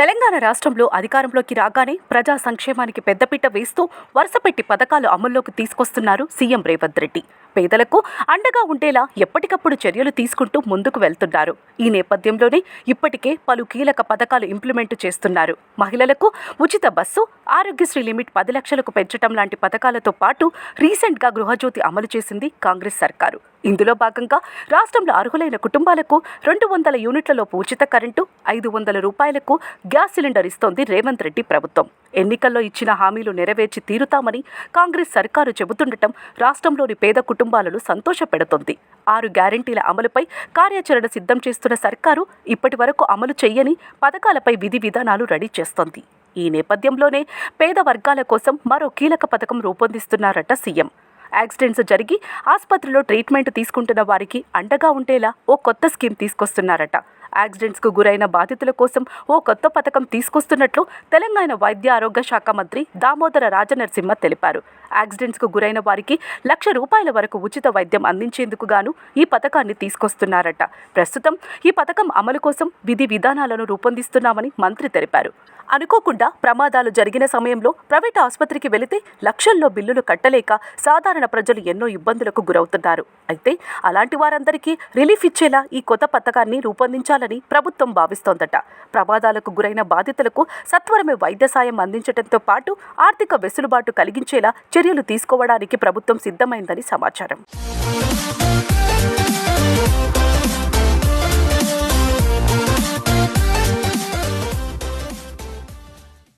తెలంగాణ రాష్ట్రంలో అధికారంలోకి రాగానే ప్రజా సంక్షేమానికి పెద్దపీట వేస్తూ వరుసపెట్టి పథకాలు అమల్లోకి తీసుకొస్తున్నారు సీఎం రేవంత్ రెడ్డి. పేదలకు అండగా ఉండేలా ఎప్పటికప్పుడు చర్యలు తీసుకుంటూ ముందుకు వెళ్తున్నారు. ఈ నేపథ్యంలోనే ఇప్పటికే పలు కీలక పథకాలు ఇంప్లిమెంట్ చేస్తున్నారు. మహిళలకు ఉచిత బస్సు ఆరోగ్యశ్రీ లిమిట్ పది లక్షలకు పెంచడం లాంటి పథకాలతో పాటు రీసెంట్గా గృహజ్యోతి అమలు చేసింది కాంగ్రెస్ సర్కారు. ఇందులో భాగంగా రాష్ట్రంలో అర్హులైన కుటుంబాలకు రెండు వందల యూనిట్లలోపు ఉచిత కరెంటు ఐదు వందల రూపాయలకు గ్యాస్ సిలిండర్ ఇస్తోంది రేవంత్ రెడ్డి ప్రభుత్వం. ఎన్నికల్లో ఇచ్చిన హామీలు నెరవేర్చి తీరుతామని కాంగ్రెస్ సర్కారు చెబుతుండటం రాష్ట్రంలోని పేద కుటుంబాలను సంతోషపెడుతోంది. ఆరు గ్యారంటీల అమలుపై కార్యాచరణ సిద్ధం చేస్తున్న సర్కారు ఇప్పటి వరకు అమలు చేయని పథకాలపై విధి విధానాలు రెడీ చేస్తోంది. ఈ నేపథ్యంలోనే పేద వర్గాల కోసం మరో కీలక పథకం రూపొందిస్తున్నారట సీఎం. యాక్సిడెంట్స్ జరిగి ఆసుపత్రిలో ట్రీట్మెంట్ తీసుకుంటున్న వారికి అండగా ఉండేలా ఓ కొత్త స్కీమ్ తీసుకొస్తున్నారట. యాక్సిడెంట్స్కు గురైన బాధితుల కోసం ఓ కొత్త పథకం తీసుకొస్తున్నట్లు తెలంగాణ వైద్య ఆరోగ్య శాఖ మంత్రి దామోదర రాజనరసింహ తెలిపారు. యాక్సిడెంట్స్కు గురైన వారికి లక్ష రూపాయల వరకు ఉచిత వైద్యం అందించేందుకు గాను ఈ పథకాన్ని తీసుకొస్తున్నారట. ప్రస్తుతం ఈ పథకం అమలు కోసం విధి విధానాలను రూపొందిస్తున్నామని మంత్రి తెలిపారు. అనుకోకుండా ప్రమాదాలు జరిగిన సమయంలో ప్రైవేట్ ఆసుపత్రికి వెళితే లక్షల్లో బిల్లులు కట్టలేక సాధారణ ప్రజలు ఎన్నో ఇబ్బందులకు గురవుతున్నారు. అయితే అలాంటి వారందరికీ రిలీఫ్ ఇచ్చేలా ఈ కొత్త పథకాన్ని రూపొందించాలని ప్రభుత్వం భావిస్తోందట. ప్రమాదాలకు గురైన బాధితులకు సత్వరమే వైద్య సాయం అందించడంతో పాటు ఆర్థిక వెసులుబాటు కలిగించేలా చర్యలు తీసుకోవడానికి ప్రభుత్వం సిద్ధమైందని సమాచారం.